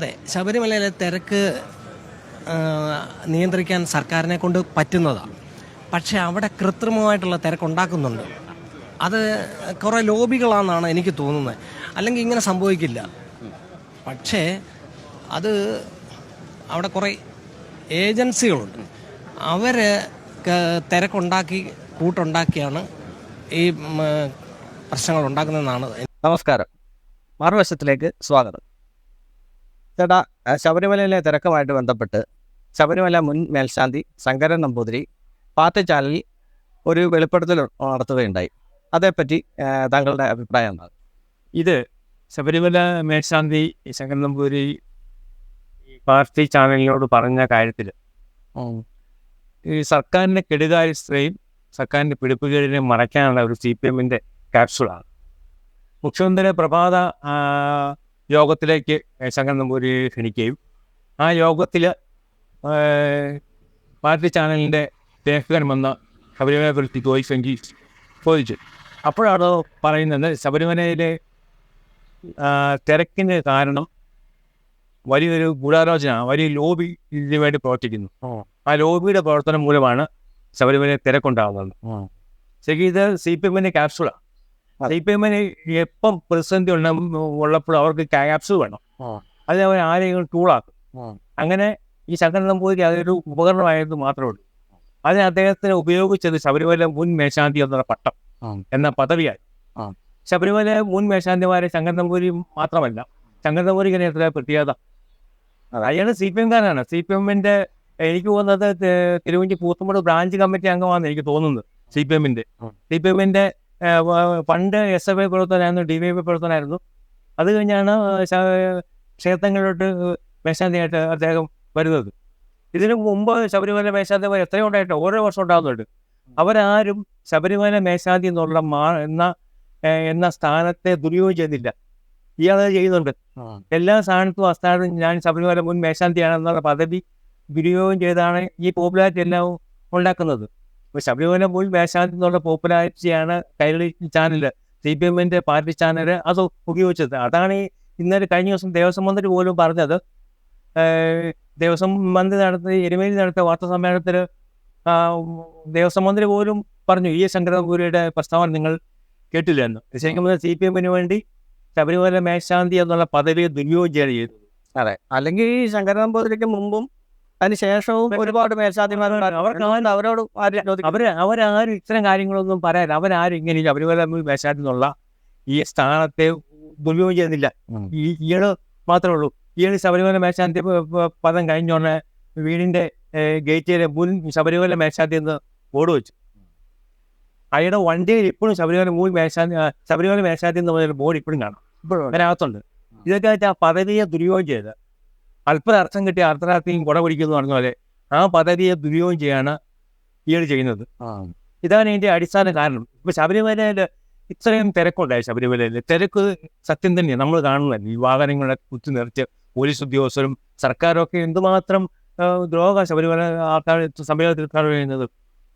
അതെ ശബരിമലയിലെ തിരക്ക് നിയന്ത്രിക്കാൻ സർക്കാരിനെ കൊണ്ട് പറ്റുന്നതാണ് പക്ഷേ അവിടെ കൃത്രിമമായിട്ടുള്ള തിരക്കുണ്ടാക്കുന്നുണ്ട്. അത് കുറേ ലോബികളാണെന്നാണ് എനിക്ക് തോന്നുന്നത്. അല്ലെങ്കിൽ ഇങ്ങനെ സംഭവിക്കില്ല. പക്ഷേ അത് അവിടെ കുറേ ഏജൻസികളുണ്ട്. അവർ തിരക്കുണ്ടാക്കി കൂട്ടുണ്ടാക്കിയാണ് ഈ പ്രശ്നങ്ങൾ ഉണ്ടാക്കുന്നതെന്നാണ് നമസ്കാരം. മറുവശത്തിലേക്ക് സ്വാഗതം. ചേട്ടാ ശബരിമലയിലെ തിരക്കുമായിട്ട് ബന്ധപ്പെട്ട് ശബരിമല മുൻ മേൽശാന്തി ശങ്കരൻ നമ്പൂതിരി പാർട്ടി ചാനലിൽ ഒരു വെളിപ്പെടുത്തൽ നടത്തുകയുണ്ടായി. അതേപ്പറ്റി താങ്കളുടെ അഭിപ്രായം എന്താണ്? ഇത് ശബരിമല മേൽശാന്തി ശങ്കരൻ നമ്പൂതിരി ഈ പാർട്ടി ചാനലിനോട് പറഞ്ഞ കാര്യത്തിൽ ഈ സർക്കാരിന്റെ കെടുകാര്യസ്ഥയും സർക്കാരിന്റെ പിടിപ്പുകേടിനെ മറയ്ക്കാനുള്ള ഒരു സി പി എമ്മിന്റെ ക്യാപ്സൂളാണ് മുഖ്യമന്ത്രിയുടെ പ്രഭാത യോഗത്തിലേക്ക് ശങ്കരൻ നമ്പൂരി ക്ഷണിക്കുകയും. ആ യോഗത്തിൽ പാർട്ടി ചാനലിന്റെ ലേഖകൻ വന്ന ശബരിമലയെ കുറിച്ച് ചോദിച്ചെങ്കിൽ ചോദിച്ചു. അപ്പോഴാണ് പറയുന്നത് ശബരിമലയിലെ തിരക്കിന് കാരണം വലിയൊരു ഗൂഢാലോചന വലിയ ലോബി ഇതിനു വേണ്ടി പ്രവർത്തിക്കുന്നു. ആ. ലോബിയുടെ പ്രവർത്തനം മൂലമാണ് ശബരിമലയിൽ തിരക്കുണ്ടാകുന്നത് ശരിക്കും ഇത് സി പി എമ്മിന്റെ ക്യാപ്സൂളാണ് സി പി എമ്മിന് എപ്പം പ്രതിസന്ധി ഉള്ള ഉള്ളപ്പോൾ അവർക്ക് ക്യാപ്സ് വേണം. അത് അവർ ആരെയും ടൂളാക്കും അങ്ങനെ ഈ ശങ്കരൻ നമ്പൂതിരി അതൊരു ഉപകരണമായിരുന്നു മാത്രമേ ഉള്ളൂ. അതിന് അദ്ദേഹത്തിന് ഉപയോഗിച്ചത് ശബരിമല മുൻ മേശാന്തി എന്നുള്ള പട്ടം എന്ന പദവിയായി. ശബരിമല മുൻ മേശാന്തിമാരെ ശങ്കരൻ നമ്പൂരി മാത്രമല്ല. ശങ്കരൻ നമ്പൂരിക്ക് എത്ര പ്രത്യേകത. അയാൾ സി പി എംകാരനാണ് സി പി എമ്മിന്റെ എനിക്ക് തോന്നുന്നത് തിരുവഞ്ചി പൂത്തുമൂട് ബ്രാഞ്ച് കമ്മിറ്റി അംഗമാണെന്ന് എനിക്ക് തോന്നുന്നത് സി പി എമ്മിന്റെ. സി പി എമ്മിന്റെ പണ്ട് എസ് എഫ് ഐ പ്രവർത്തനമായിരുന്നു ഡി വൈ എഫ് പ്രവർത്തനമായിരുന്നു അത് കഴിഞ്ഞാണ് ക്ഷേത്രങ്ങളിലോട്ട് മേശാന്തിയായിട്ട് അദ്ദേഹം വരുന്നത്. ഇതിനു മുമ്പ് ശബരിമല മേശാന്തിമാർ എത്രയോ ഉണ്ടായിട്ട് ഓരോ വർഷം ഉണ്ടാകുന്നുണ്ട്. അവരാരും ശബരിമല മേശാന്തി എന്നുള്ള മാ എന്ന എന്ന സ്ഥാനത്തെ ദുരുപയോഗം ചെയ്യുന്നില്ല. ഇയാളത് ചെയ്യുന്നുണ്ട്. എല്ലാ സ്ഥാനത്തും അസ്ഥാനത്തും ഞാൻ ശബരിമല മുൻ മേശാന്തിയാണെന്നുള്ള പദവി ദുരുപയോഗം ചെയ്താണ് ഈ പോപ്പുലാരിറ്റി എല്ലാം ഉണ്ടാക്കുന്നത്. ഇപ്പോൾ ശബരിമല മുൻ വേശാന്തി എന്നുള്ള പോപ്പുലാരിറ്റിയാണ് കൈരളി ചാനൽ സി പി എമ്മിന്റെ പാർട്ടി ചാനൽ അത് ഉപയോഗിച്ചത്. അതാണ് ഈ ഇന്നലെ കഴിഞ്ഞ ദിവസം ദേവസ്വം മന്ത്രി പോലും പറഞ്ഞത്. ദേവസ്വം മന്ത്രി നടത്തിയ എരുമേലി നടത്തിയ വാർത്താ സമ്മേളനത്തിൽ ദേവസ്വം മന്ത്രി പോലും പറഞ്ഞു ഈ ശങ്കരപുരിയുടെ പ്രസ്താവന നിങ്ങൾ കേട്ടില്ല എന്ന് ശരിക്കും സി പി എമ്മിന് വേണ്ടി ശബരിമല മേശാന്തി എന്നുള്ള പദവി ദുര്യോഗം ചെയ്തു. അതെ. അല്ലെങ്കിൽ ഈ ശങ്കരൻ നമ്പൂതിരിക്ക് മുമ്പും അതിന് ശേഷവും ഒരുപാട് മേൽശാന്തിമാരുണ്ട് അവരോട് അവർ അവരാരും ഇത്തരം കാര്യങ്ങളൊന്നും പറയാൻ അവരാരും ഇങ്ങനെ അവരുപോലെ ശബരിമല മേശാന്തി എന്നുള്ള ഈ സ്ഥാനത്തെ ദുർവിയോഗം ചെയ്യുന്നില്ല. ഈ ഈട് മാത്രമേ ഉള്ളൂ. ഇയാൾ ശബരിമല മേശാന്തി പദം കഴിഞ്ഞോടനെ വീടിന്റെ ഗേറ്റിലെ മുൻ ശബരിമല മേശാന്തി എന്ന് ബോർഡ് വെച്ചു. അയാളുടെ വണ്ടിയിൽ ഇപ്പോഴും ശബരിമല മുൻ മേശാന്തി ശബരിമല മേശാന്തി എന്ന് പറഞ്ഞ ബോർഡ് ഇപ്പോഴും കാണാം. അതിനകത്തുണ്ട് ഇതൊക്കെ വെച്ചാൽ ആ പദവിയെ ദുരുപയോഗം ചെയ്ത് അല്പം അർത്ഥം കിട്ടിയ അർദ്ധരാത്രിയും കുട പിടിക്കുന്നു പറഞ്ഞ പോലെ ആ പദ്ധതിയെ ദുരുപയോഗം ചെയ്യാണ് ഇയാൾ ചെയ്യുന്നത്. ഇതാണ് ഇതിന്റെ അടിസ്ഥാന കാരണം. ഇപ്പൊ ശബരിമലയിൽ ഇത്രയും തിരക്കുണ്ടായി ശബരിമലയിൽ തിരക്ക് സത്യം തന്നെയാണ് നമ്മൾ കാണുന്നത് ഈ വാഹനങ്ങളെ കുത്തി നിറച്ച് പോലീസ് ഉദ്യോഗസ്ഥരും സർക്കാരും ഒക്കെ എന്തുമാത്രം ദ്രോഹ ശബരിമല ആൾക്കാർ സമയത്ത് കഴിയുന്നത്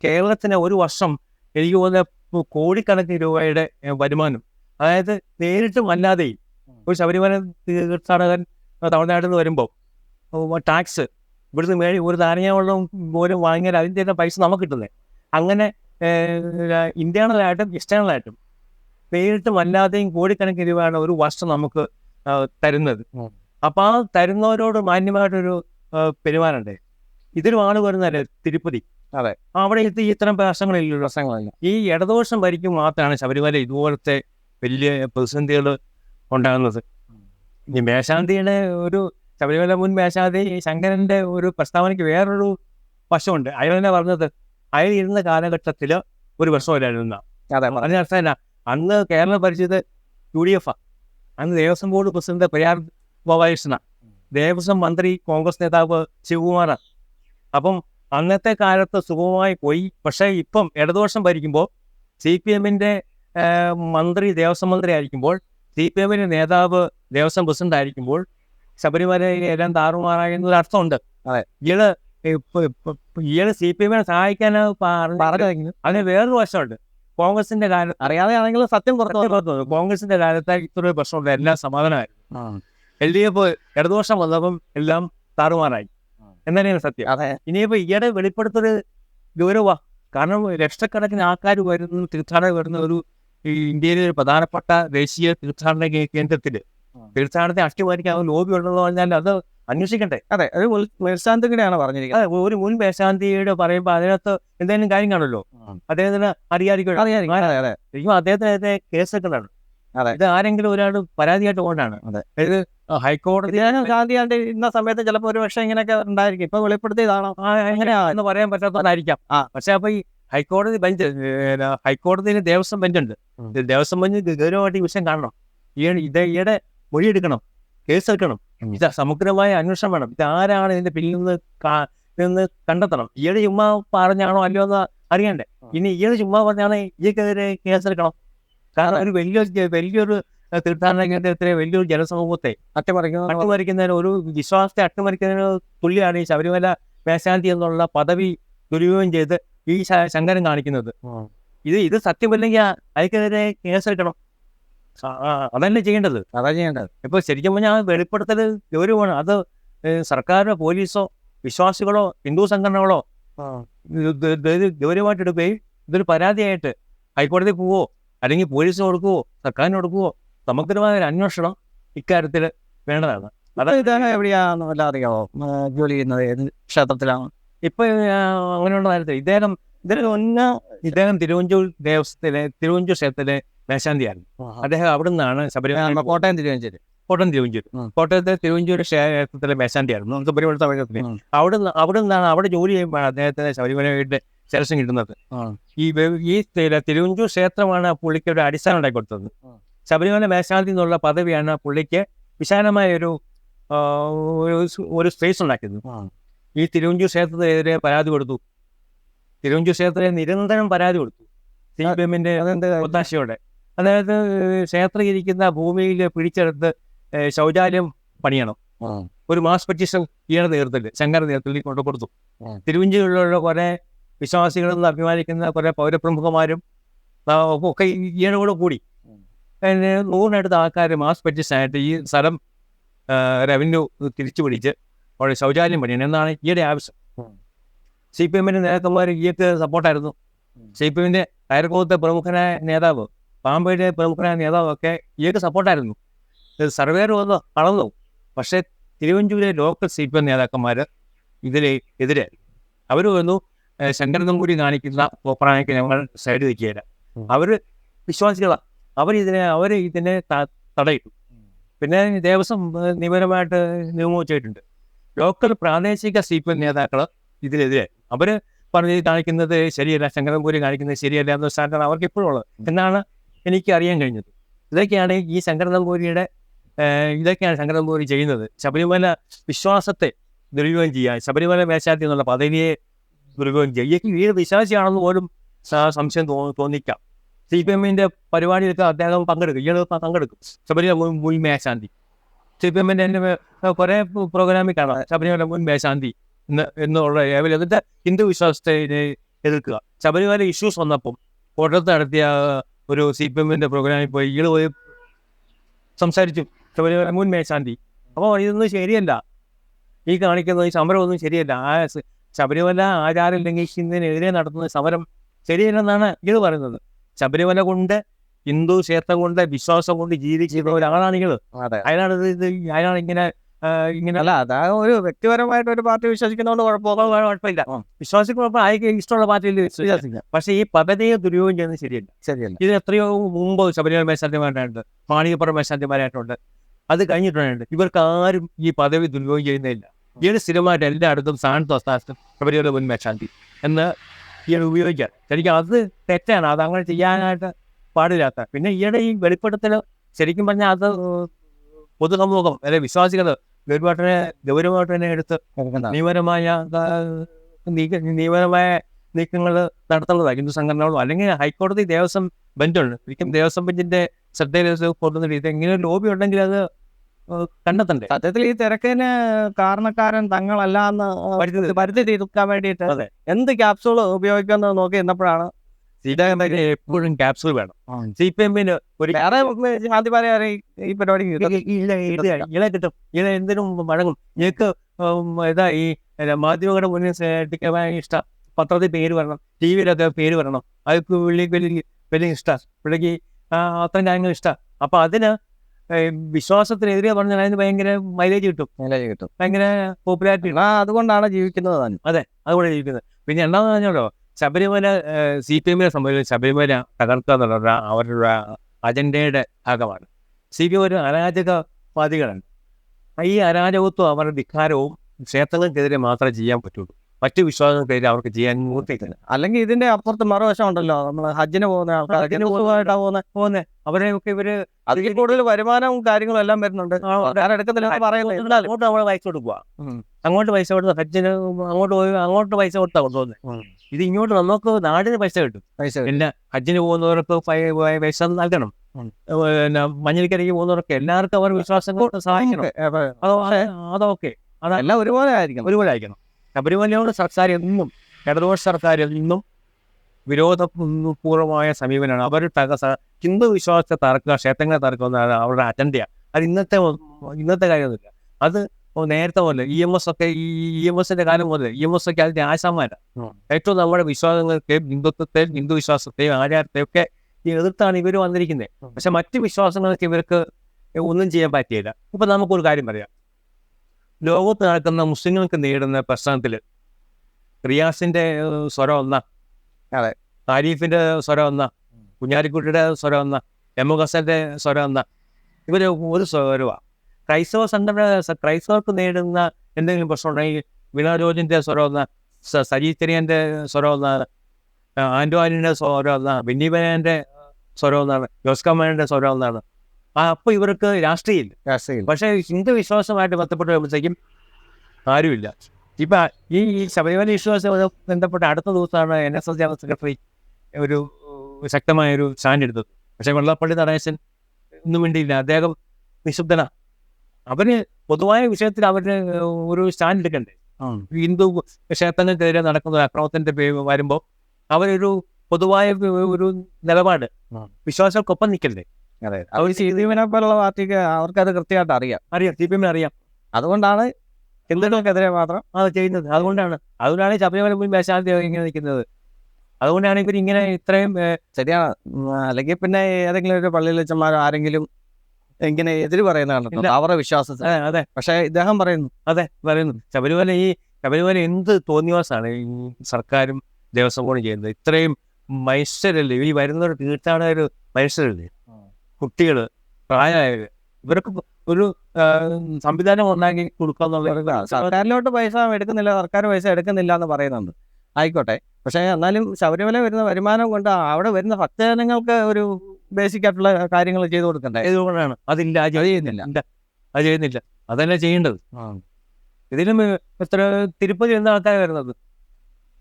കേരളത്തിന് ഒരു വർഷം എനിക്ക് തോന്നുന്ന കോടിക്കണക്കിന് രൂപയുടെ വരുമാനം. അതായത് നേരിട്ടും അല്ലാതെയും ഒരു ശബരിമല തീർത്ഥാടകൻ തമിഴ്നാട്ടിൽ നിന്ന് വരുമ്പോൾ ടാക്സ് ഇവിടുന്ന് മേടി ഒരു ധാരണയുള്ള പോലും വാങ്ങിയാൽ അതിന്റെ തന്നെ പൈസ നമുക്ക് കിട്ടുന്നത് അങ്ങനെ ഇന്റേണലായിട്ടും എക്സ്റ്റേണലായിട്ടും നേരിട്ടും അല്ലാതെയും കോടിക്കണക്കിന് രൂപയാണ് ഒരു വർഷം നമുക്ക് തരുന്നത്. അപ്പം ആ തരുന്നവരോട് മാന്യമായിട്ടൊരു പെരുമാറുണ്ട്. ഇതിലും ആൾ വരുന്നല്ലേ തിരുപ്പതി. അതെ. അവിടെ ഇത് ഇത്തരം പ്രശ്നങ്ങളില്ല പ്രശ്നങ്ങളില്ല. ഈ ഇടദോഷം ഭരിക്കും മാത്രമാണ് ശബരിമല ഇതുപോലത്തെ വലിയ പ്രതിസന്ധികൾ ഉണ്ടാകുന്നത്. ഈ മേശാന്തിയുടെ ഒരു ശബരിമല മുൻ മേശാന്തി ശങ്കരന്റെ ഒരു പ്രസ്താവനയ്ക്ക് വേറൊരു വശമുണ്ട്. അയാൾ തന്നെ പറഞ്ഞത് അയാൾ ഇരുന്ന കാലഘട്ടത്തിൽ ഒരു പ്രശ്നമില്ലായിരുന്ന അതെ അതിന് അർത്ഥം എന്നാ അന്ന് കേരളം ഭരിച്ചത് യു ഡി എഫ് അന്ന് ദേവസ്വം ബോർഡ് പ്രസിഡന്റ് പ്രയാർ ഗോപാലകൃഷ്ണ ദേവസ്വം മന്ത്രി കോൺഗ്രസ് നേതാവ് ശിവകുമാറാണ് അപ്പം അന്നത്തെ കാലത്ത് സുഗമമായി പോയി. പക്ഷേ ഇപ്പം ഇടതുപക്ഷം ഭരിക്കുമ്പോൾ സി പി എമ്മിന്റെ മന്ത്രി ദേവസ്വം മന്ത്രി ആയിരിക്കുമ്പോൾ സി പി എമ്മിന്റെ നേതാവ് ദേവസ്വം പ്രസിഡന്റ് ആയിരിക്കുമ്പോൾ ശബരിമലയിൽ എല്ലാം താറുമാറായി എന്നൊരു അർത്ഥമുണ്ട്. അതെ. ഇയാൾ ഇയാൾ സി പി എമ്മിനെ സഹായിക്കാൻ പറഞ്ഞു അതിന് വേറൊരു വശമുണ്ട്. കോൺഗ്രസിന്റെ കാലം അറിയാതെ ആണെങ്കിൽ സത്യം പുറത്തു കോൺഗ്രസിന്റെ കാലത്ത് ഇത്ര ഒരു പ്രശ്നമുണ്ട്. എല്ലാം സമാധാനമായിരുന്നു. എൽ ഡി എഫ് ഇടതുപക്ഷം വന്നപ്പം എല്ലാം താറുമാറായി. എന്നതന്നെയാണ് സത്യം. അതെ. ഇനിയിപ്പോ ഈയിടെ വെളിപ്പെടുത്തൊരു ഗൗരവ കാരണം ലക്ഷക്കണക്കിന് ആൾക്കാർ വരുന്ന തീർത്ഥാടകർ വരുന്ന ഒരു ഇന്ത്യയിലെ ഒരു പ്രധാനപ്പെട്ട ദേശീയ തീർത്ഥാടന കേന്ദ്രത്തിൽ. തീർത്ഥാടനത്തെ അട്ടിമറിക്കാൻ ലോബി ഉള്ളത് പറഞ്ഞാൽ അത് അന്വേഷിക്കണ്ടേ? അതെ ഒരു മേൽശാന്തികടെയാണ് പറഞ്ഞിരിക്കുന്നത്. അതെ ഒരു മുൻ മേശാന്തിയുടെ പറയുമ്പോൾ അതിനകത്ത് എന്തെങ്കിലും കാര്യം കാണുമല്ലോ? അദ്ദേഹത്തിന് അറിയാതിരിക്കും അറിയാതിരിക്കും. അതെ കേസൊക്കെ ശരിക്കും അതെ. ഇത് ആരെങ്കിലും ഒരാൾ പരാതിയായിട്ട് കൊണ്ടാണ് അതെ. ഇത് ഹൈക്കോടതി ഗാന്ധിയാണ്ട് ഇന്ന സമയത്ത് ചിലപ്പോൾ ഒരു പക്ഷേ ഇങ്ങനെയൊക്കെ ഉണ്ടായിരിക്കും. ഇപ്പൊ വെളിപ്പെടുത്തിയതാണോ? എങ്ങനെയാ? എന്ന് പറയാൻ പറ്റാത്തതായിരിക്കാം. ആ. പക്ഷെ അപ്പൊ ഈ ഹൈക്കോടതി ബെഞ്ച് ഹൈക്കോടതിയിൽ ദേവസ്വം ബെഞ്ചുണ്ട്. ദേവസ്വം ബെഞ്ച് ഗൗരവമായിട്ട് ഈ വിഷയം കാണണം. ഈ ഇത് ഈയുടെ മൊഴിയെടുക്കണം കേസെടുക്കണം. ഇതാ സമഗ്രമായ അന്വേഷണം വേണം. ഇത് ആരാണ് ഇതിന്റെ പിന്നിൽ നിന്ന് നിന്ന് കണ്ടെത്തണം? ഈയുടെ ചുമ്മാ പറഞ്ഞാണോ അല്ലയോ എന്ന് അറിയണ്ടേ. ഇനി ഈയുടെ ചുമ്മാ പറഞ്ഞാണ് ഈക്കെതിരെ കേസെടുക്കണം. കാരണം ഒരു വലിയൊരു വലിയൊരു തീർത്ഥാടന കേന്ദ്രത്തിലെ വലിയൊരു ജനസമൂഹത്തെ അട്ടിമറിക്കുന്ന അട്ടിമറിക്കുന്നതിന് ഒരു വിശ്വാസത്തെ അട്ടിമറിക്കുന്നതിന് തുല്യമാണ് ഈ ശബരിമല മേശാന്തി എന്നുള്ള പദവി ദുരുപയോഗം ചെയ്ത് ഈ ശങ്കരം ശങ്കരൻ കാണിക്കുന്നത്. ഇത് ഇത് സത്യമല്ലെങ്കിൽ അതിക്കെതിരെ കേസെടുക്കണം. അതല്ലേ ചെയ്യേണ്ടത്. അതാ ചെയ്യേണ്ടത്. ഇപ്പൊ ശരിക്കും പറഞ്ഞാൽ വെളിപ്പെടുത്തൽ ഗൗരവമാണ് അത് സർക്കാരോ പോലീസോ വിശ്വാസികളോ ഹിന്ദു സംഘടനകളോ ഗൗരവമായിട്ട് എടുക്കുകയും ഇതൊരു പരാതിയായിട്ട് ഹൈക്കോടതി പോവോ അല്ലെങ്കിൽ പോലീസിന് കൊടുക്കുവോ സർക്കാരിന് കൊടുക്കുവോ സമഗ്രമായ ഒരു അന്വേഷണം ഇക്കാര്യത്തിൽ വേണ്ടതാണ്. അത് ഇദ്ദേഹം എവിടെയാന്ന് വല്ല അറിയാമോ ആ, ജോലി ചെയ്യുന്നത് ഏത് ക്ഷേത്രത്തിലാണ്? ഇപ്പൊ അങ്ങനെയുള്ള കാര്യത്തിൽ ഇദ്ദേഹം ഇദ്ദേഹം ഒന്ന് ഇദ്ദേഹം തിരുവഞ്ചൂർ ദേവസ്വത്തിലെ തിരുവഞ്ചൂർ ക്ഷേത്രത്തിലെ മേശാന്തിയായിരുന്നു അദ്ദേഹം അവിടെ നിന്നാണ് ശബരിമല കോട്ടയം തിരുവഞ്ചേരി കോട്ടയം തിരുവഞ്ചൂർ ഉം. കോട്ടയത്തെ തിരുവഞ്ചൂർ ക്ഷേത്രത്തിലെ മേശാന്തിയായിരുന്നു ശബരിമല സമയത്തിന് അവിടെ നിന്ന് അവിടെ നിന്നാണ് അവിടെ ജോലി ചെയ്യുമ്പോൾ അദ്ദേഹത്തിന് ശബരിമലയുടെ ശരസം കിട്ടുന്നത്. ഈ ഈ തിരുവഞ്ചൂർ ക്ഷേത്രമാണ് പുള്ളിക്ക് ഒരു അടിസ്ഥാനം ഉണ്ടാക്കി കൊടുത്തത്. ശബരിമല മേശാന്തി എന്നുള്ള പദവിയാണ് പുള്ളിക്ക് വിശാലമായ ഒരു ഒരു സ്പേസ് ഉണ്ടാക്കിയത്. ഈ തിരുവഞ്ചൂർ ക്ഷേത്രത്തിനെതിരെ പരാതി കൊടുത്തു. തിരുവഞ്ചൂർ ക്ഷേത്രത്തെ നിരന്തരം പരാതി കൊടുത്തു. സി പി എമ്മിന്റെ ഒത്താശയോടെ. അതായത് ക്ഷേത്രം ഇരിക്കുന്ന ഭൂമിയിൽ പിടിച്ചെടുത്ത് ശൗചാലയം പണിയണം. ഒരു മാസ് പെറ്റീഷൻ ഈയുടെ നേതൃത്വത്തിൽ ശങ്കര നേതൃത്വത്തിൽ കൊണ്ട് കൊടുത്തു. തിരുവഞ്ചൂരിലുള്ള കുറെ നിന്ന് അഭിമാനിക്കുന്ന കുറെ പൗരപ്രമുഖന്മാരും ഒക്കെ ഈയുടെ കൂടെ. നൂറിനടുത്ത ആൾക്കാർ മാസ് പെറ്റീഷൻ ആയിട്ട് ഈ സ്ഥലം റവന്യൂ തിരിച്ചു പിടിച്ച് അവിടെ ശൗചാലയം പണിയണം. എന്നാണ് ഈയുടെ ആവശ്യം. സി പി എമ്മിന്റെ നേതാക്കന്മാർ ഈക്ക് സപ്പോർട്ടായിരുന്നു. സി പി എമ്മിന്റെ കയർകോത്തെ പ്രമുഖനായ നേതാവ് പാമ്പയുടെ പ്രമുഖനായ നേതാവൊക്കെ ഇയാൾക്ക് സപ്പോർട്ടായിരുന്നു ഇത് സർവേർ വന്ന് കളന്നു പക്ഷേ തിരുവഞ്ചൂരിലെ ലോക്കൽ സി പി എം നേതാക്കന്മാർ ഇതിലെ എതിരെ. അവർ വന്നു ശങ്കരൻ നമ്പൂരി കാണിക്കുന്ന പോപ്പറാനയ്ക്ക് ഞങ്ങൾ സൈഡ് നിൽക്കുകയില്ല. അവർ വിശ്വാസികളാണ് അവർ ഇതിനെ അവർ ഇതിനെ തടയിട്ടു. പിന്നെ ദേവസ്വം നിയമപരമായിട്ട് നിയമവിച്ചിട്ടുണ്ട് ലോക്കൽ പ്രാദേശിക സി പി എം നേതാക്കൾ ഇതിനെതിരെ അവർ പറഞ്ഞ് കാണിക്കുന്നത് ശരിയല്ല ശങ്കരൻപൂരി കാണിക്കുന്നത് ശരിയല്ല എന്ന സ്ഥാനത്താണ് അവർക്ക് ഇപ്പോഴും ഉള്ളത്. എന്നാണ് എനിക്ക് അറിയാൻ കഴിഞ്ഞത്. ഇതൊക്കെയാണ് ഈ ശങ്കരനമ്പൂരിയുടെ നമ്പൂരിയുടെ ഇതൊക്കെയാണ് ശങ്കരനമ്പൂരി ചെയ്യുന്നത്. ശബരിമല വിശ്വാസത്തെ ദുരുപയോഗം ചെയ്യാൻ ശബരിമല മേശാന്തി എന്നുള്ള പദവിയെ ദുരുപയോഗം ചെയ്യുക. ഈ വിശ്വാസിയാണെന്ന് പോലും സംശയം തോന്നിക്കാം. സി പി എമ്മിന്റെ പരിപാടിയിലൊക്കെ അദ്ദേഹം പങ്കെടുക്കും. ഇയാൾ പങ്കെടുക്കും. ശബരിമല മുൻ മേശാന്തി സി പി എമ്മിന്റെ എന്റെ കുറെ പ്രോഗ്രാമിൽ കാണാം. ശബരിമല മുൻ മേശാന്തി എന്ന് എന്നുള്ള ലേവൽ എന്നിട്ട് ഹിന്ദു വിശ്വാസത്തെ എതിർക്കുക. ശബരിമല ഇഷ്യൂസ് വന്നപ്പം കോട്ടയത്ത് നടത്തിയ ഒരു സി പി എമ്മിന്റെ പ്രോഗ്രാമിൽ പോയി ഇയാൾ പോയി സംസാരിച്ചു. ശബരിമല മുൻ മേശാന്തി. അപ്പോൾ ഇതൊന്നും ശരിയല്ല. ഈ കാണിക്കുന്ന ഈ സമരമൊന്നും ശരിയല്ല. ആ ശബരിമല ആചാരം ലംഘിക്കുന്നതിനെതിരെ നടത്തുന്ന സമരം ശരിയല്ലെന്നാണ് ഇയാൾ പറയുന്നത്. ശബരിമല കൊണ്ട് ഹിന്ദു ക്ഷേത്രം കൊണ്ട് വിശ്വാസം കൊണ്ട് ജീവിച്ചിരുന്ന ഒരാളാണ് ഇയാൾ അതെ. അയാളാണ് അയാളാണ് ഇങ്ങനെ ഇങ്ങനെ അല്ല അതാ ഒരു വ്യക്തിപരമായിട്ട് ഒരു പാർട്ടി വിശ്വസിക്കുന്നതുകൊണ്ട് കുഴപ്പമോ കുഴപ്പമില്ല. വിശ്വാസിക്കുമ്പോൾ അയാൾക്ക് ഇഷ്ടമുള്ള പാർട്ടിയിൽ വിശ്വസിക്കാം. പക്ഷേ ഈ പദ്ധതിയെ ദുരുപയോഗം ചെയ്യുന്നത് ശരിയല്ല. ശരിയല്ല. ഇത് എത്രയോ മുമ്പ് ശബരിമല മേശാന്തിമാരായിട്ടുണ്ട് മാണികപ്പുറം മേശാന്തിമാരായിട്ടുണ്ട് അത് കഴിഞ്ഞിട്ടുണ്ട് ഇവർക്ക് ആരും ഈ പദവി ദുരുപയോഗം ചെയ്യുന്നില്ല ഈയൊരു സ്ഥിരമായിട്ട് എല്ലായിടത്തും സ്ഥാനത്തും അസ്ഥാനത്തും ശബരിമല മുൻ മേശാന്തി എന്ന് ഇയാൾ ഉപയോഗിക്കുക ശരിക്കും അത് തെറ്റാണ്. അത് അങ്ങനെ ചെയ്യാനായിട്ട് പാടില്ലാത്ത. പിന്നെ ഈയിടെ ഈ വെളിപ്പെടുത്തൽ ശരിക്കും പറഞ്ഞാൽ അത് പൊതുസമൂഹം അല്ലെ വിശ്വാസികൾ ഗൗരവമായിട്ട് ഗൗരവമായിട്ട് തന്നെ എടുത്ത് നിയമപരമായ നിയമപരമായ നീക്കങ്ങൾ നടത്തുന്നതാണ് ഹിന്ദു സംഘടനകളോ അല്ലെങ്കിൽ ഹൈക്കോടതി ദേവസ്വം ബെഞ്ചുണ്ട്. ഒരിക്കലും ദേവസ്വം ബെഞ്ചിന്റെ ശ്രദ്ധയിൽ പോകുന്ന രീതി എങ്ങനെ ഇങ്ങനെ ലോബി ഉണ്ടെങ്കിൽ അത് കണ്ടെത്തണ്ടേ? സത്യത്തിൽ ഈ തിരക്കിന് കാരണക്കാരൻ തങ്ങളല്ല എന്ന് വരുത്തി വരുത്തി തീർക്കാൻ വേണ്ടിയിട്ട് അതെ. എന്ത് ക്യാപ്സൂൾ ഉപയോഗിക്കുന്നത് നോക്കി നിന്നപ്പോഴാണ് സീതാരാമയ്യ എപ്പോഴും ക്യാപ്സൂൾ വേണം. സി പി എമ്മിന് ഒരു വേറെ ശാന്തിമാരെ ഈ പരിപാടി ഇള കിട്ടും ഇള എന്തിനും വഴങ്ങും. ഞങ്ങൾക്ക് ഇതാ ഈ മാധ്യമങ്ങളുടെ മുന്നിൽ ഇഷ്ടം പത്രത്തിൽ പേര് വരണം ടി വിയിലൊക്കെ പേര് വരണം. അതൊക്കെ വലിയ വലിയ വലിയ ഇഷ്ടമാണ് പുള്ളിക്ക് അത്ര അത്രയും കാര്യങ്ങൾ ഇഷ്ടമാണ് അപ്പൊ അതിന് വിശ്വാസത്തിനെതിരെ പറഞ്ഞാൽ അതിന് ഭയങ്കര മൈലേജ് കിട്ടും. മൈലേജ് കിട്ടും. ഭയങ്കര പോപ്പുലാരിറ്റി ആ അതുകൊണ്ടാണ് ജീവിക്കുന്നത് അതെ അതുകൊണ്ട് ജീവിക്കുന്നത്. പിന്നെ എന്താണെന്ന് പറഞ്ഞല്ലോ ശബരിമല സി പി എമ്മിനെ സംബന്ധിച്ച് ശബരിമല തകർക്കുക എന്നുള്ള അവരുടെ അജണ്ടയുടെ ഭാഗമാണ്. സി പി എം ഒരു അരാജകവാദികളാണ്. ഈ അരാജകത്വം അവരുടെ ധിക്കാരവും ക്ഷേത്രങ്ങൾക്കെതിരെ മാത്രമേ ചെയ്യാൻ പറ്റുള്ളൂ. മറ്റു വിശ്വാസങ്ങൾക്കെതിരെ അവർക്ക് ചെയ്യാൻ മൂർത്തിക്കില്ല അല്ലെങ്കിൽ ഇതിന്റെ അപ്പുറത്ത് മറുവശം ഉണ്ടല്ലോ നമ്മൾ ഹജ്ജിന് പോകുന്ന ആൾക്കാർ പോകുന്ന പോകുന്നത്. പോകുന്നത് അവരെയൊക്കെ ഇവർ അതിൽ കൂടുതൽ വരുമാനവും കാര്യങ്ങളും എല്ലാം വരുന്നുണ്ട്. പറയുന്നത് നമ്മൾ വായിച്ചു കൊടുക്കുക. അങ്ങോട്ട് പൈസ കൊടുത്ത ഹജ്ജിന് അങ്ങോട്ട് പോയി അങ്ങോട്ട് പൈസ കൊടുത്താ കൊണ്ടുപോകുന്നത് ഇത് ഇങ്ങോട്ട് നമുക്ക് നാടിന് പൈസ കിട്ടും. പൈസ. പിന്നെ ഹജ്ജിന് പോകുന്നവർക്ക് പൈസ നൽകണം. പിന്നെ മഞ്ഞളിക്കരയ്ക്ക് പോകുന്നവർക്ക് എല്ലാവർക്കും അവർ വിശ്വാസം സഹായിക്കണം. അതൊക്കെ അതെല്ലാം ഒരുപോലെ ആയിരിക്കണം. ഒരുപോലെ അയക്കണം ശബരിമലയോട് സർക്കാർ എന്നും ഇടതുപക്ഷ സർക്കാർ എന്നും വിരോധപൂർവമായ സമീപനമാണ്. അവർ ഹിന്ദു വിശ്വാസത്തെ തറക്കുക ക്ഷേത്രങ്ങളെ തറക്കുക അവരുടെ അവരുടെ അജണ്ടയാണ് അത് ഇന്നത്തെ ഇന്നത്തെ കാര്യമൊന്നുമില്ല. അത് നേരത്തെ മുതൽ ഇ എം എസ് ഒക്കെ ഈ ഇ എം എസിന്റെ കാലം മുതൽ ഇ എം എസ് ഒക്കെ അതിന്റെ ആശാന്മാരാണ്. ഏറ്റവും നമ്മുടെ വിശ്വാസങ്ങളെയും ഹിന്ദുത്വത്തെയും ഹിന്ദു വിശ്വാസത്തെയും ആചാരത്തെയും ഒക്കെ എതിർത്താണ് ഇവർ വന്നിരിക്കുന്നത് പക്ഷെ മറ്റ് വിശ്വാസങ്ങൾക്ക് ഇവർക്ക് ഒന്നും ചെയ്യാൻ പറ്റിയില്ല. ഇപ്പൊ നമുക്കൊരു കാര്യം പറയാം. ലോകത്ത് നടക്കുന്ന മുസ്ലിങ്ങൾക്ക് നേരിടുന്ന പ്രശ്നത്തിൽ റിയാസിന്റെ സ്വരം ഒന്ന. അതെ. ആരിഫിന്റെ സ്വരം ഒന്ന. കുഞ്ഞാലിക്കുട്ടിയുടെ സ്വരം ഒന്ന. എം ഹസന്റെ സ്വരം ഒന്ന. ഇവർ ഒരു സ്വരമാണ് ക്രൈസ്തവ സംഘടന ക്രൈസ്തവർക്ക് നേരിടുന്ന എന്തെങ്കിലും പ്രശ്നം ഉണ്ടെങ്കിൽ വിനോദോജിന്റെ ജോർജിന്റെ സ്വരം ഒന്ന സ- സജി ചെറിയന്റെ സ്വരം ഒന്നാണ് ആൻഡോ ആനിയുടെ സ്വരം ഒന്നാണ് ബെന്നി സ്വരം ഒന്നാണ് ജോസ്കമ്മയുടെ സ്വരം ഒന്നാണ് ആ അപ്പൊ ഇവർക്ക് രാഷ്ട്രീയമില്ല. രാഷ്ട്രീയം പക്ഷേ ഹിന്ദു വിശ്വാസമായിട്ട് ബന്ധപ്പെട്ട് വരുമ്പോഴത്തേക്കും ആരുമില്ല. ഇപ്പൊ ഈ ഈ ശബരിമല വിശ്വാസവുമായി ബന്ധപ്പെട്ട് അടുത്ത ദിവസമാണ് N S S general secretary ഒരു ശക്തമായ ഒരു സ്റ്റാൻഡ് എടുത്തത് പക്ഷെ വെള്ളപ്പള്ളി നടേശൻ ഒന്നും വേണ്ടിയില്ല അദ്ദേഹം നിശബ്ദന അവർ പൊതുവായ വിഷയത്തിൽ അവർ ഒരു സ്റ്റാൻഡ് എടുക്കണ്ടേ. ഹിന്ദു ക്ഷേത്രങ്ങൾക്കെതിരെ നടക്കുന്ന ഒരു അക്രമത്തിന്റെ പേര് വരുമ്പോൾ അവരൊരു പൊതുവായ ഒരു- നിലപാട് വിശ്വാസങ്ങൾക്കൊപ്പം നിൽക്കണ്ടേ അതെ. അവർ സി പി എമ്മിനെ പോലുള്ള പാർട്ടിക്ക് അവർക്കത് കൃത്യമായിട്ട് അറിയാം. അറിയാം. സി പി എമ്മിന് അറിയാം. അതുകൊണ്ടാണ് ഹിന്ദുക്കൾക്കെതിരെ മാത്രം അത് ചെയ്യുന്നത്. അതുകൊണ്ടാണ്. അതുകൊണ്ടാണ് ശബരിമല മുൻ മേശാന്തി ഇങ്ങനെ നിൽക്കുന്നത്. അതുകൊണ്ടാണ് ഇവർ ഇങ്ങനെ ഇത്രയും ശരിയാണ്. അല്ലെങ്കിൽ പിന്നെ ഏതെങ്കിലും ഒരു പള്ളിയിൽ വെച്ചന്മാരോ ആരെങ്കിലും ഇങ്ങനെ എതിര് പറയുന്ന കണ്ടിട്ടുണ്ട്. അവരുടെ വിശ്വാസത്തിൽ അതെ പക്ഷേ ഇദ്ദേഹം പറയുന്നു. അതെ പറയുന്നു. ശബരിമല ഈ ശബരിമല എന്ത് തോന്നിവാസാണ് ഈ സർക്കാരും ദേവസ്വം ബോർഡും ചെയ്യുന്നത്? ഇത്രയും മനുഷ്യരല്ലേ? ഈ വരുന്ന ഒരു തീർത്ഥാടകർ മനുഷ്യരല്ലേ കുട്ടികൾ പ്രായമായവർ ഇവർക്ക് ഒരു സംവിധാനം ഉണ്ടാക്കി കൊടുക്കാന്നുള്ള സർക്കാരിലോട്ട് പൈസ എടുക്കുന്നില്ല സർക്കാർ പൈസ എടുക്കുന്നില്ല എന്ന് പറയുന്നുണ്ട്. ആയിക്കോട്ടെ. പക്ഷേ എന്നാലും ശബരിമല വരുന്ന വരുമാനം കൊണ്ട് അവിടെ വരുന്ന ഭക്തജനങ്ങൾക്ക് ഒരു ബേസിക് ആയിട്ടുള്ള കാര്യങ്ങൾ ചെയ്തു കൊടുക്കണ്ടേ? ഇതുകൊണ്ടാണ് അതില്ല അത് ചെയ്യുന്നില്ല. അത് ചെയ്യുന്നില്ല. അതല്ല ചെയ്യേണ്ടത്? ഇതിലും എത്ര തിരുപ്പതി എന്ന ആൾക്കാർ വരുന്നത്?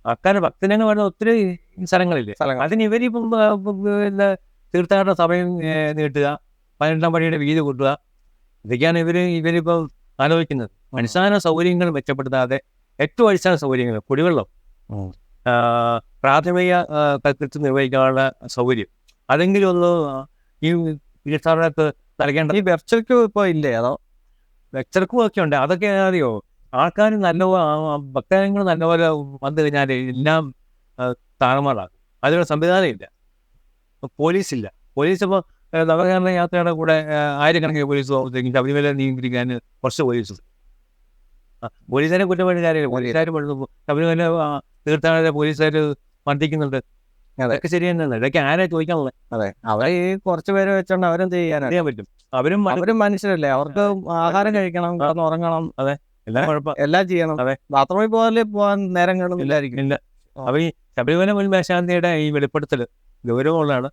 ആൾക്കാർ ഭക്തനങ്ങൾ വരുന്ന ഒത്തിരി സ്ഥലങ്ങളില്ലേ? സ്ഥലങ്ങൾ. അതിന് പിന്നെ തീർത്ഥാടന സമയം നീട്ടുക പതിനെട്ടാം പടിയുടെ വീതി കൂട്ടുക. ഇതൊക്കെയാണ് ഇവർ ഇവരിപ്പോൾ ആലോചിക്കുന്നത്. അടിസ്ഥാന സൗകര്യങ്ങൾ മെച്ചപ്പെടുത്താതെ ഏറ്റവും അടിസ്ഥാന സൗകര്യങ്ങൾ കുടിവെള്ളം. ആ, പ്രാഥമിക കൃത്യം നിർവഹിക്കാനുള്ള സൗകര്യം. അതെങ്കിലും ഒന്ന് ഈ തീർത്ഥാടനത്ത് നൽകേണ്ട ഈ വെർച്വൽക്ക് ഇപ്പോൾ ഇല്ലേ? അതോ വെർച്ചൽക്കും ഒക്കെ ഉണ്ട്. അതൊക്കെ അറിയോ? ആൾക്കാർ നല്ലപോലെ ഭക്തജനങ്ങൾ നല്ലപോലെ വന്നു കഴിഞ്ഞാൽ എല്ലാം താറുമാറാകും. അതിനുള്ള സംവിധാനം ഇല്ല. ഇപ്പൊ പോലീസില്ല പോലീസ് ഇപ്പോൾ നവകേരള യാത്രയുടെ കൂടെ ആയിരക്കണക്കിന് പോലീസ് ശബരിമല നിയന്ത്രിക്കാൻ കുറച്ച് പോലീസ് പോലീസുകാരെ കുറ്റപ്പെടുന്ന കാര്യമില്ല. പോലീസുകാർ പെടുന്നു ശബരിമല തീർത്ഥാടന പോലീസുകാർ മർദ്ദിക്കുന്നുണ്ട്. അതൊക്കെ ശരി തന്നെയാണ് ഇതൊക്കെ ആരാ ചോദിക്കാനുള്ളത് അതെ. അവരെ ഈ കുറച്ച് പേര് വെച്ചോണ്ട് അവരെന്ത് ചെയ്യാനാ. പറ്റും. അവരും അവരും മനുഷ്യരല്ലേ. അവർക്ക് ആഹാരം കഴിക്കണം കിടന്ന് ഉറങ്ങണം. അതെ. എല്ലാം കുഴപ്പം എല്ലാം ചെയ്യണം. അതെ. ബാത്റൂമിൽ പോകാൻ പോകാൻ നേരം ഇല്ലായിരിക്കും. ഇല്ല. അപ്പൊ ഈ ശബരിമല മുൻ മേശാന്തിയുടെ ഈ വെളിപ്പെടുത്തൽ ഗൗരവമുള്ളതാണ്.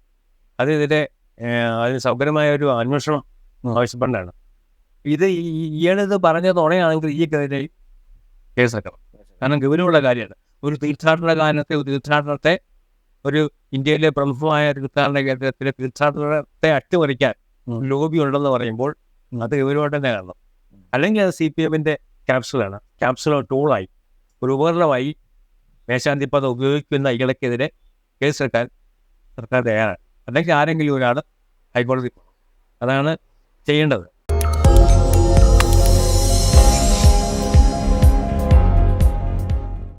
അത് ഇതിന്റെ അതിന് സൗകര്യമായ ഒരു അന്വേഷണം ആവശ്യപ്പെടാണ് ഇത് ഇയാളിത് പറഞ്ഞ തുണയാണെങ്കിൽ ഈ കേസിൽ കേസെടുക്കണം കാരണം ഗൗരവമുള്ള കാര്യമാണ്. ഒരു തീർത്ഥാടന കാലത്തെ ഒരു തീർത്ഥാടനത്തെ ഒരു ഇന്ത്യയിലെ പ്രമുഖമായ തീർത്ഥാടന കേന്ദ്രത്തിലെ തീർത്ഥാടനത്തെ അട്ടിമറിക്കാൻ. ലോബി ഉണ്ടെന്ന് പറയുമ്പോൾ അത് ഗൗരവമായിട്ട് തന്നെ കാണണം. അല്ലെങ്കിൽ അത് സി പി എമ്മിന്റെ ക്യാപ്സുലാണ് ക്യാപ്സുലോ ടൂളായി ഒരു ഉപകരണമായി മേശാന്തിപ്പത ഉപയോഗിക്കുന്ന ഇടയ്ക്കെതിരെ കേസെടുക്കാൻ സർക്കാർ തയ്യാറാണ്. അല്ലെങ്കിൽ ആരെങ്കിലും ഒരാൾ ഹൈക്കോടതി അതാണ് ചെയ്യേണ്ടത്.